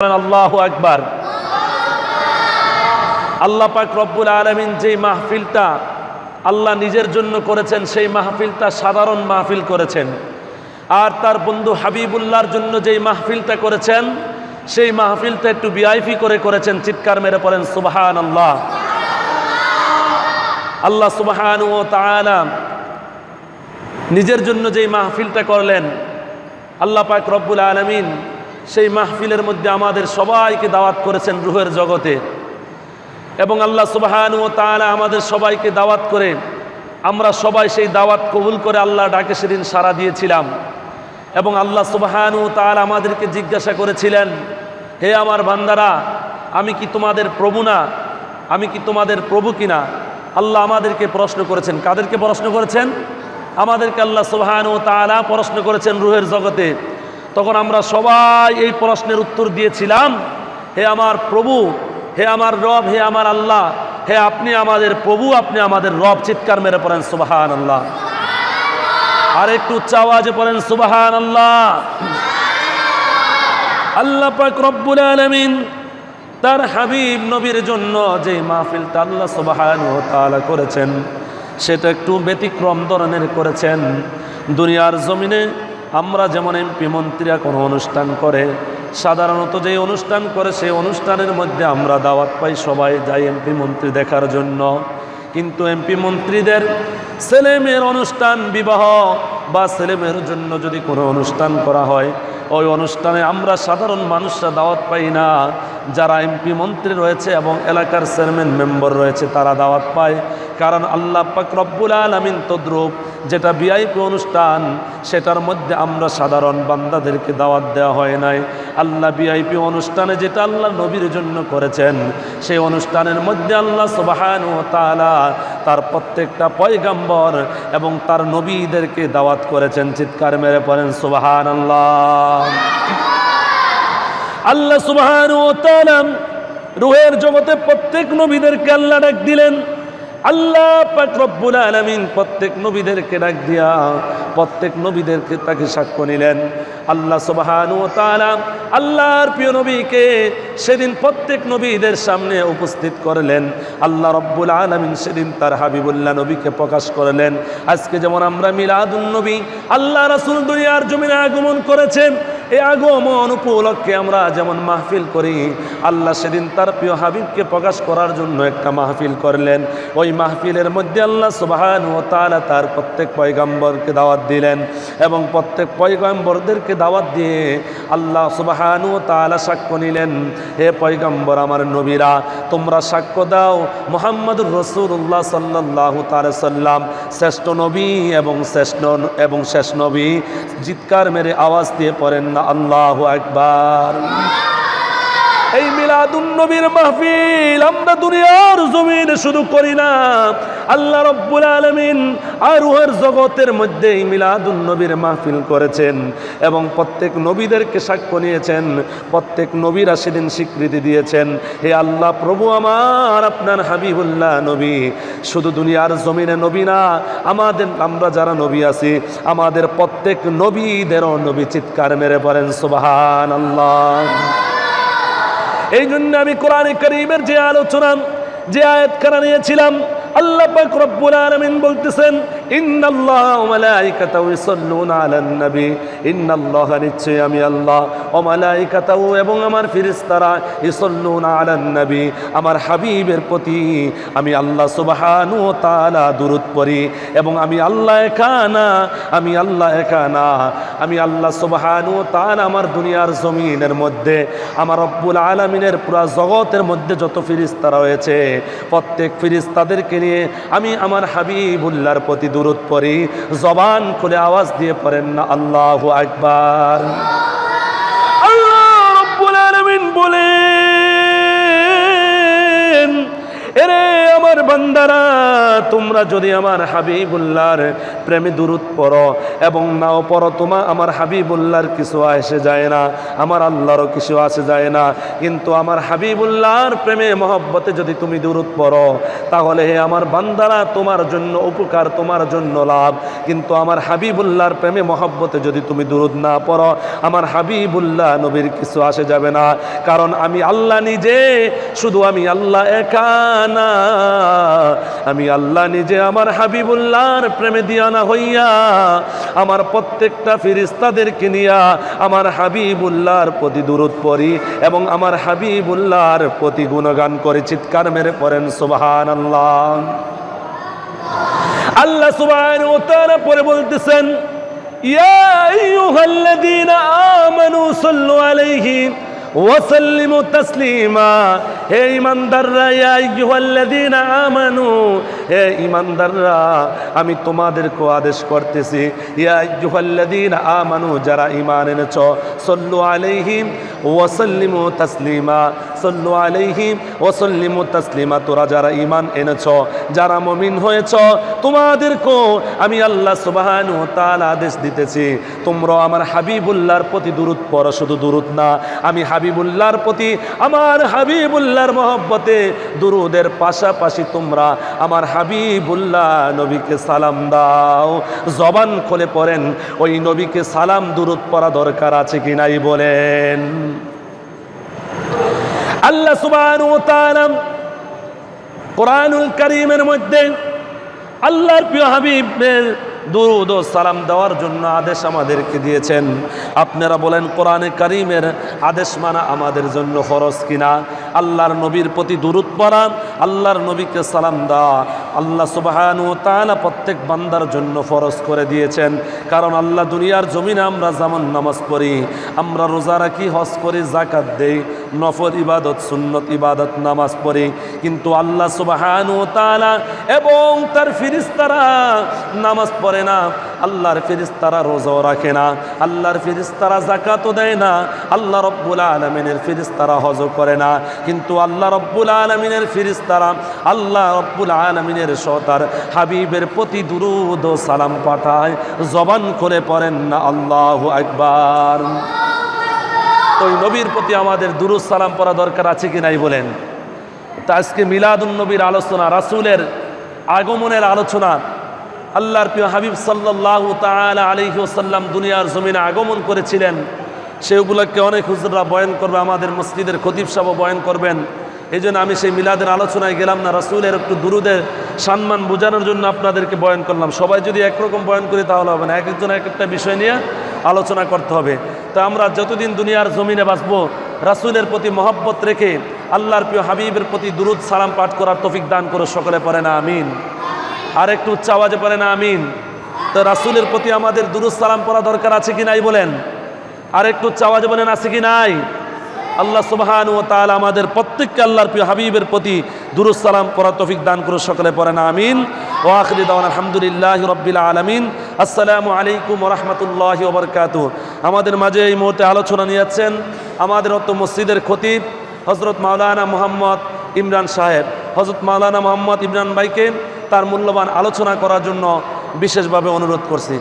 আল্লাহ আকবার। আল্লাহ পাক রব্বুল আলমিন যেই মাহফিলটা আল্লাহ নিজের জন্য করেছেন, সেই মাহফিলটা সাধারণ মাহফিল করেছেন। আর তার বন্ধু জন্য যেই মাহফিলটা করেছেন, সেই মাহফিলটা একটু করে করেছেন, চিৎকার মেরে পড়েন সুবাহান আল্লাহ আল্লাহ সুবাহান ও তাআলা নিজের জন্য যেই মাহফিলটা করলেন, আল্লাহ পাক রব্বুল আলমিন সেই মাহফিলের মধ্যে আমাদের সবাইকে দাওয়াত করেছেন রুহের জগতে। এবং আল্লাহ সুবাহান ও তাআলা আমাদের সবাইকে দাওয়াত করে, আমরা সবাই সেই দাওয়াত কবুল করে আল্লাহ ডাকে সেদিন সাড়া দিয়েছিলাম। এবং আল্লাহ সুবাহান ও তাআলা আমাদেরকে জিজ্ঞাসা করেছিলেন, হে আমার বান্দারা, আমি কি তোমাদের প্রভু না? আমি কি তোমাদের প্রভু কিনা আল্লাহ আমাদেরকে প্রশ্ন করেছেন। কাদেরকে প্রশ্ন করেছেন? আমাদেরকে আল্লাহ সুবহান ও তাআলা প্রশ্ন করেছেন রুহের জগতে। তখন আমরা সবাই এই প্রশ্নের উত্তর দিয়েছিলাম, হে আমার প্রভু, হে আমার রব, হে আমার আল্লাহ, হে আপনি আমাদের প্রভু, আপনি আমাদের রব। চিৎকার মেরে পড়েন সুবাহান আল্লাহ আর একটু উচ্চ আওয়াজে পড়েন সুবাহান আল্লাহ আল্লাহ পাক রব্বুল আলামিন তার হাবিব নবীর জন্য যে মাহফিলটা আল্লাহ সুবাহান ও তাআলা করেছেন, সেটা একটু ব্যতিক্রম ধরনের করেছেন। দুনিয়ার জমিনে আমরা যেমন এমপি মন্ত্রীরা কোনো অনুষ্ঠান করে, সাধারণত যে অনুষ্ঠান করে সেই অনুষ্ঠানের মধ্যে আমরা দাওয়াত পাই সবাই যাই এমপি মন্ত্রী দেখার জন্য। কিন্তু এমপি মন্ত্রীদের ছেলে মেয়ের অনুষ্ঠান, বিবাহ বা ছেলে মেয়ের জন্য যদি কোনো অনুষ্ঠান করা হয়, ওই অনুষ্ঠানে আমরা সাধারণ মানুষরা দাওয়াত পাই না। যারা এমপি মন্ত্রী রয়েছে এবং এলাকার চেয়ারম্যান মেম্বার রয়েছে, তারা দাওয়াত পায়। কারণ আল্লাহ পাক রব্বুল আলমিন তদ্রুপ যেটা বিআইপি অনুষ্ঠান, সেটার মধ্যে আমরা সাধারণ বান্দাদেরকে দাওয়াত দেওয়া হয় নাই। আল্লাহ বিআইপি অনুষ্ঠানে যেটা আল্লাহ নবীর জন্য করেছেন, সেই অনুষ্ঠানের মধ্যে আল্লাহ সুবাহান তালা তার প্রত্যেকটা পয়গাম্বর এবং তার নবীদেরকে দাওয়াত করেছেন। চিৎকার মেরে পড়েন সুবাহান আল্লাহ আল্লাহ সুবাহান তালাম রুহের জগতে প্রত্যেক নবীদেরকে আল্লাহ ডাক দিলেন। আল্লাহ রব্বুল আলামিন প্রত্যেক নবীদেরকে ডাক দিয়া প্রত্যেক নবীদেরকে তাকে সাক্ষ্য নিলেন। আল্লাহ সুবহান ও তাআলা আল্লাহর প্রিয় নবীকে সেদিন প্রত্যেক নবীদের সামনে উপস্থিত করলেন। আল্লাহ রব্বুল আলামিন সেদিন তার হাবিবুল্লাহ নবীকে প্রকাশ করলেন। আজকে যেমন আমরা মিলাদুন নবী, আল্লাহ রাসূল দুনিয়ার জমিনে আগমন করেছেন এই আগমন উপলক্ষে আমরা যেমন মাহফিল করি, আল্লাহ সেদিন তার প্রিয় হাবিবকে প্রকাশ করার জন্য একটা মাহফিল করলেন। ওই মাহফিলের মধ্যে আল্লাহ সুবাহান ও তালা তার প্রত্যেক পয়গাম্বরকে দাওয়াত দিলেন এবং প্রত্যেক পয়গাম্বরদেরকে দাওয়াত দিয়ে আল্লাহ সুবাহান ও তালা সাক্ষ্য নিলেন, হে পয়গাম্বর আমার নবীরা, তোমরা সাক্ষ্য দাও মোহাম্মদুর রসুল্লাহ সাল্লাহ তাল সাল্লাম, শ্রেষ্ঠ নবী এবং শ্রেষ্ঠ, এবং শেষ নবী। জিৎকার মেরে আওয়াজ দিয়ে পড়েন না আল্লাহ একবার এই মিলাদুন নবীর মাহফিল, আমরা দুনিয়ার জমিন শুধু করি না। আল্লাহ রব্বুল আলমিন আর উহার জগতের মধ্যে এই মিলাদুন নবীর মাহফিল করেছেন এবং প্রত্যেক নবীদেরকে সাক্ষ্য নিয়েছেন, প্রত্যেক নবীরা সেদিন স্বীকৃতি দিয়েছেন। হে আল্লাহ প্রভু আমার, আপনার হাবিবুল্লাহ নবী, শুধু দুনিয়ার জমিনে নবী না, আমাদের আমরা যারা নবী আছি, আমাদের প্রত্যেক নবীদেরও নবী চিৎকার মেরে পড়েন সুবাহান আল্লাহ এই জন্য আমি কোরআনে করিমের যে আলোচনা যে আয়াত খানা নিয়েছিলাম আল্লাহ পাক রব্বুল আলামিন বলতেছেন, ইন্নাল্লাহ মালাইকাতাহু ইসাল্লুনা আলান নবী। ইন্নাল্লাহ নিশ্চয়ই আমি আল্লাহ। ও মালাইকাতাহু এবং আমার ফেরেশতারা ইসাল্লুনা আলান নবী। আমার হাবিবের প্রতি আমি আল্লাহ সুবহানাহু ওয়া তাআলা দুরূদ পড়ি এবং আমি আল্লাহ একা না, আমি আল্লাহ একা না। আমি আল্লাহ সুবহানাহু ওয়া তাআলা আমার দুনিয়ার জমিনের মধ্যে, আমার রব্বুল আলামিনের পুরা জগতের মধ্যে যত ফিরিস্তা রয়েছে, প্রত্যেক ফিরিস্তাদেরকে নিয়ে আমি আমার হাবিবুল্লার প্রতি দূরত পড়ি। জবান খুলে আওয়াজ দিয়ে পড়েন না, আল্লাহ আকবার। বান্দারা, তোমরা যদি আমার হাবিবুল্লাহর প্রেমে দূরত পড়ো এবং নাও পড়ো, তোমা আমার হাবিবুল্লাহর কিছু আসে যায় না, আমার আল্লাহরও কিছু আসে যায় না। কিন্তু আমার হাবিবুল্লাহর প্রেমে, মহব্বতে যদি তুমি দূরত পড়ো, তাহলে হে আমার বান্দারা, তোমার জন্য উপকার, তোমার জন্য লাভ। কিন্তু আমার হাবিবুল্লাহর প্রেমে, মহব্বতে যদি তুমি দূরত না পড়ো, আমার হাবিবুল্লাহ নবীর কিছু আসে যাবে না। কারণ আমি আল্লাহ নিজে, শুধু আমি আল্লাহ একা না। আমি আল্লাহ নিজে আমার হাবিবুল্লাহর প্রেমে দিয়ানা হইয়া আমার প্রত্যেকটা ফিরিস্তাদেরকে নিয়া আমার হাবিবুল্লাহর প্রতি দূরত পড়ি এবং আমার হাবিবুল্লাহর প্রতি গুণগান করে চিৎকার মেরে পড়েন সুবাহান আল্লাহ আল্লাহ তারা পরে বলতেছেন, ইয়া আইয়ুহাল্লাযীনা আমানু সাল্লু আলাইহি ওয়াসাল্লিমু তাসলিমা। হে ইমানদাররা ইমানদাররা, আমি তোমাদেরকে আদেশ করতেছি, ইয়া আমানু, যারা ঈমান এনেছো, সল্লু আলাইহিম ওয়াসাল্লিমু তাসলিমা। সাল্লু আলাইহি ওয়াসাল্লিমু তাসলিমা, তোরা যারা ঈমান এনেছো, যারা মুমিন হয়েছো, তোমাদেরকেও আমি আল্লাহ সুবহানাহু ওয়া তাআলা আদেশ দিতেছি, তোমরা আমার হাবিবুল্লাহর প্রতি দুরূদ পড়ো। শুধু দুরূদ না, আমি হাবিবুল্লাহর প্রতি আমার হাবিবুল্লাহর মহব্বতে দুরুদের পাশাপাশি তোমরা আমার হাবিবুল্লাহ নবীকে সালাম দাও। জবান খুলে পড়েন, ওই নবীকে সালাম দুরুদ পড়া দরকার আছে কি নাই বলেন। আল্লাহ তাআলা কোরআনুল করিমের মধ্যে আল্লাহর প্রিয় হাবিবের দুরুদ ও সালাম দেওয়ার জন্য আদেশ আমাদেরকে দিয়েছেন। আপনারা বলেন, কোরআনে করিমের আদেশ মানা আমাদের জন্য ফরজ কিনা? আল্লাহর নবীর প্রতি দুরুদ পড়া, আল্লাহর নবীকে সালাম দেওয়া আল্লাহ সুবাহানু তালা প্রত্যেক বান্দার জন্য ফরজ করে দিয়েছেন। কারণ আল্লাহ দুনিয়ার জমিনে আমরা যেমন নামাজ পড়ি, আমরা রোজা রাখি, হজ করি জাকাত দেই নফর ইবাদত, সুন্নত ইবাদত, নামাজ পড়ি। কিন্তু আল্লাহ সুবাহানু তালা এবং তার ফিরিস্তারা নামাজ পড়ে না। আল্লাহর ফিরিস্তারা রোজাও রাখে না, আল্লাহর ফিরিস্তারা জাকাতও দেয় না, আল্লাহ রব্বুল আলমিনের ফিরিস্তারা হজ করে না। কিন্তু আল্লাহ রব্বুল আলমিনের ফিরিস্তারা আল্লাহ রব্বুল আলমিনের সতার হাবিবের প্রতি দুরুদ ও সালাম পাঠায়, জবান করে পড়েন না আল্লাহ একবার তো নবীর প্রতি আমাদের দুরুদ সালাম পড়া দরকার আছে কি নাই বলেন? তা আজকে মিলাদুন নবীর আলোচনা, রাসূলের আগমনের আলোচনা আল্লাহর প্রিয় হাবিব সাল্লাহ তালা আলহি ওসাল্লাম দুনিয়ার জমিনে আগমন করেছিলেন। সেগুলোকে অনেক হুজুররা বয়ন করবে, আমাদের মসজিদের খতিব সাহেব বয়ান করবেন। এই আমি সেই মিলাদের আলোচনায় গেলাম না, রাসুলের একটু দুরুদের সম্মান বোঝানোর জন্য আপনাদেরকে বয়ন করলাম। সবাই যদি একরকম বয়ান করি তাহলে হবে না এক একজন এক একটা বিষয় নিয়ে আলোচনা করতে হবে। তা আমরা যতদিন দুনিয়ার জমিনে বাঁচবো, রাসুলের প্রতি মহব্বত রেখে আল্লাহর প্রিয় হাবিবের প্রতি দুরুদ সালাম পাঠ করার তফিক দান করে সকলে পড়ে না, আমিন। আর একটু উচ্চ আওয়াজে পড়ে না আমিন। তো রাসুলের প্রতি আমাদের সালাম পড়া দরকার আছে কি নাই বলেন? আর একটু উচ্চ আওয়াজে বলেন আছে কি নাই? আল্লাহ সুবহান ও তাআলা আমাদের প্রত্যেককে আল্লাহর প্রিয় হাবিবের প্রতি সালাম পড়া তৌফিক দান করে সকলে না আমিন। ও আখরি দাওয়ান আলহামদুলিল্লাহ রব্বিল আলামিন। আসসালামু আলাইকুম রাহমাতুল্লাহি ওয়া আমাদের মাঝে এই মুহূর্তে আলোচনা নিয়েছেন আমাদের অত মসজিদের খতিব হজরত মাওলানা মোহাম্মদ ইমরান সাহেব। হজরত মাওলানা মোহাম্মদ ইমরান ভাইকে তার মূল্যবান আলোচনা করার জন্য বিশেষভাবে অনুরোধ করছি।